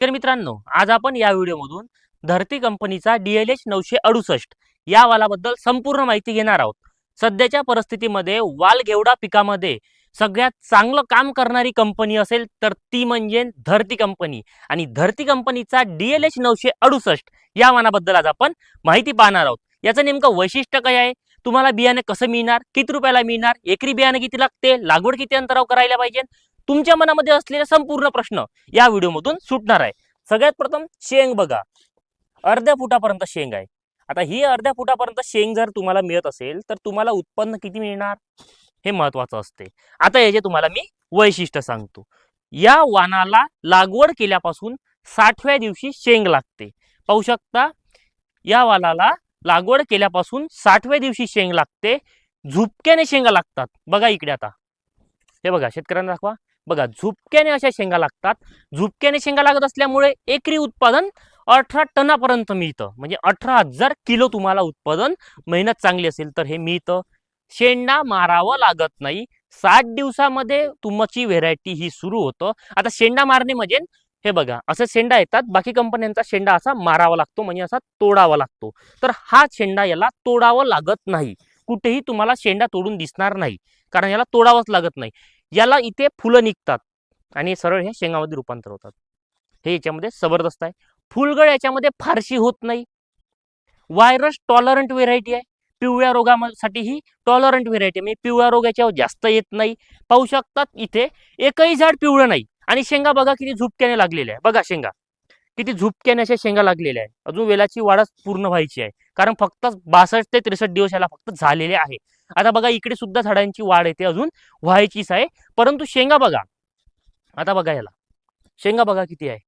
तर मित्रांनो आज आपण या व्हिडिओमधून धरती कंपनीचा डीएलएच नऊशे अडुसष्ट या वालाबद्दल संपूर्ण माहिती घेणार आहोत. सध्याच्या परिस्थितीमध्ये वाल घेवडा पिकामध्ये सगळ्यात चांगलं काम करणारी कंपनी असेल तर ती म्हणजे धरती कंपनी. आणि धरती कंपनीचा डीएलएच नऊशे अडुसष्ट या वाणाबद्दल आज आपण माहिती पाहणार आहोत. याचं नेमकं वैशिष्ट्य काय आहे? तुम्हाला बियाणे कसं मिळणार? किती रुपयाला मिळणार? एकरी बियाणे किती लागते? लागवड किती अंतराव करायला पाहिजे? तुमच्या मनामध्ये असलेले संपूर्ण प्रश्न या व्हिडिओमधून सुटणार आहे. सगळ्यात प्रथम शेंग बघा. अर्ध्या फुटापर्यंत शेंग आहे. आता ही अर्ध्या फुटापर्यंत शेंग जर तुम्हाला मिळत असेल तर तुम्हाला उत्पन्न किती मिळणार? हे महत्वाचं असते. आता याचे तुम्हाला मी वैशिष्ट्य सांगतो. या वानाला लागवड केल्यापासून साठव्या दिवशी शेंग लागते. पाहू शकता? या वानाला लागवड केल्यापासून साठव्या दिवशी शेंग लागते. झुपक्याने शेंगा लागतात. बघा इकडे आता. हे बघा शेतकऱ्यांना दाखवा. बघा झुपक्याने अशा शेंगा लागतात. झुपक्याने शेंगा लागत असल्यामुळे एकरी उत्पादन अठरा टनापर्यंत मिळतं. म्हणजे अठरा हजार किलो तुम्हाला उत्पादन मेहनत चांगली असेल तर हे मिळतं. शेंडा मारावं लागत नाही. साठ दिवसामध्ये तुमची व्हेरायटी ही सुरू होतं. आता शेंडा मारणे म्हणजे हे बघा असं शेंडा येतात. बाकी कंपन्यांचा शेंडा असा मारावा लागतो म्हणजे असा तोडावा लागतो. तर हा शेंडा याला तोडावं लागत नाही. कुठेही तुम्हाला शेंडा तोडून दिसणार नाही. कारण याला तोडावाच लागत नाही. याला इथे फुलं निघतात आणि सरळ हे शेंगामध्ये रूपांतर होतात. हे याच्यामध्ये जबरदस्त आहे. फुलगळ याच्यामध्ये फारशी होत नाही. व्हायरस टॉलरंट व्हेरायटी आहे. पिवळ्या रोगासाठी ही टॉलरंट व्हेरायटी म्हणजे पिवळ्या रोग याच्यावर जास्त येत नाही. पाहू शकतात इथे एकही झाड पिवळं नाही. आणि शेंगा बघा किती झुपक्याने लागलेल्या आहे बघा शेंगा. किती झुपक्याने अशा शेंगा लागलेल्या आहे अजून वेलाची वाढच पूर्ण व्हायची आहे. कारण फक्त बासष्ट ते त्रेसष्ट दिवस याला फक्त झालेले आहे. आता बघा इकडे सुद्धा झाडांची वाढ येते अजून व्हायचीच आहे. परंतु शेंगा बघा. आता बघा याला. शेंगा बघा किती आहे.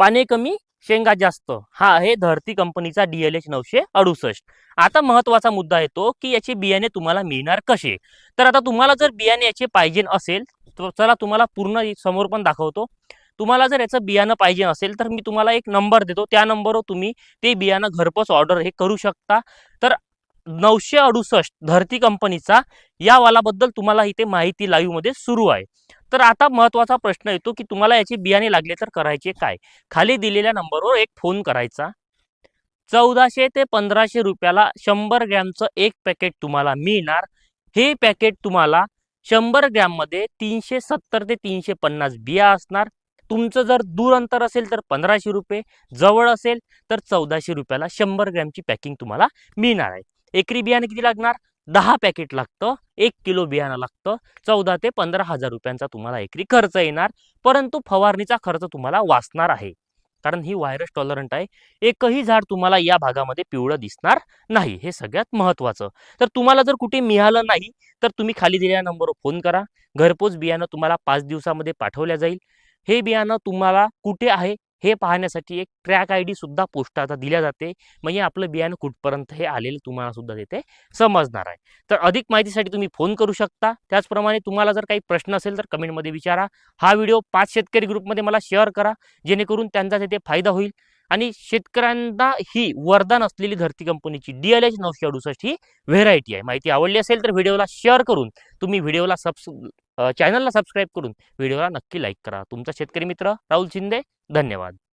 पाने कमी शेंगा जास्त. हा आहे धरती कंपनीचा डीएलएच नऊशे अडुसष्ट. आता महत्त्वाचा मुद्दा येतो की याचे बियाणे तुम्हाला मिळणार कसे? तर आता तुम्हाला जर बियाणे याचे पाहिजे असेल तर चला तुम्हाला पूर्ण समोर पण दाखवतो. तुम्हाला जर याचं बियाणं पाहिजे असेल तर मी तुम्हाला एक नंबर देतो. त्या नंबरवर तुम्ही ते बियाणं घरपोच ऑर्डर हे करू शकता. तर नऊशे अडुसष्ट धरती कंपनीचा या वालाबद्दल तुम्हाला इथे माहिती लाईव्हमध्ये सुरू आहे. तर आता महत्त्वाचा प्रश्न येतो की तुम्हाला याचे बियाणे लागले तर करायचे काय? खाली दिलेल्या नंबरवर एक फोन करायचा. चौदाशे ते पंधराशे रुपयाला शंभर ग्रॅमचं एक पॅकेट तुम्हाला मिळणार. हे पॅकेट तुम्हाला शंभर ग्रॅममध्ये तीनशे सत्तर ते तीनशे पन्नास बिया असणार. तुमचं जर दूर अंतर असेल तर पंधराशे रुपये जवळ असेल तर चौदाशे रुपयाला शंभर ग्रॅमची पॅकिंग तुम्हाला मिळणार आहे. एकरी बियाणे किती लागणार? दहा पॅकेट लागतं. एक किलो बियाणं लागतं. चौदा ते पंधरा हजार रुपयांचा तुम्हाला एकरी खर्च येणार. परंतु फवारणीचा खर्च तुम्हाला वाचणार आहे. कारण ही व्हायरस टॉलरंट आहे. एकही झाड तुम्हाला या भागामध्ये पिवळं दिसणार नाही. हे सगळ्यात महत्त्वाचं तर तुम्हाला जर कुठे मिळालं नाही तर तुम्ही खाली दिलेल्या नंबरवर फोन करा. घरपोच बियाणं तुम्हाला पाच दिवसामध्ये पाठवल्या जाईल. हे बियाणं तुम्हाला कुठे आहे? हे पाहण्यासाठी एक ट्रॅक आय डी सुद्धा पोस्ट आता दिल्या जाते. म्हणजे आपलं बियाणं कुठपर्यंत हे आलेलं तुम्हाला सुद्धा तिथे समजणार आहे. तर अधिक माहितीसाठी तुम्ही फोन करू शकता. त्याचप्रमाणे तुम्हाला जर काही प्रश्न असेल तर कमेंटमध्ये विचारा. हा व्हिडिओ पाच शेतकरी ग्रुपमध्ये मला शेअर करा. जेणेकरून त्यांचा तिथे फायदा होईल. आणि शेतकऱ्यांना ही वरदान असलेली धरती कंपनीची डी एल एच नऊशे अडुसष्ट ही व्हेरायटी आहे. माहिती आवडली असेल तर व्हिडिओला शेअर करून तुम्ही व्हिडिओला सबस चॅनलला सबस्क्राईब करून व्हिडिओला नक्की लाईक करा. तुमचा शेतकरी मित्र राहुल शिंदे धन्यवाद.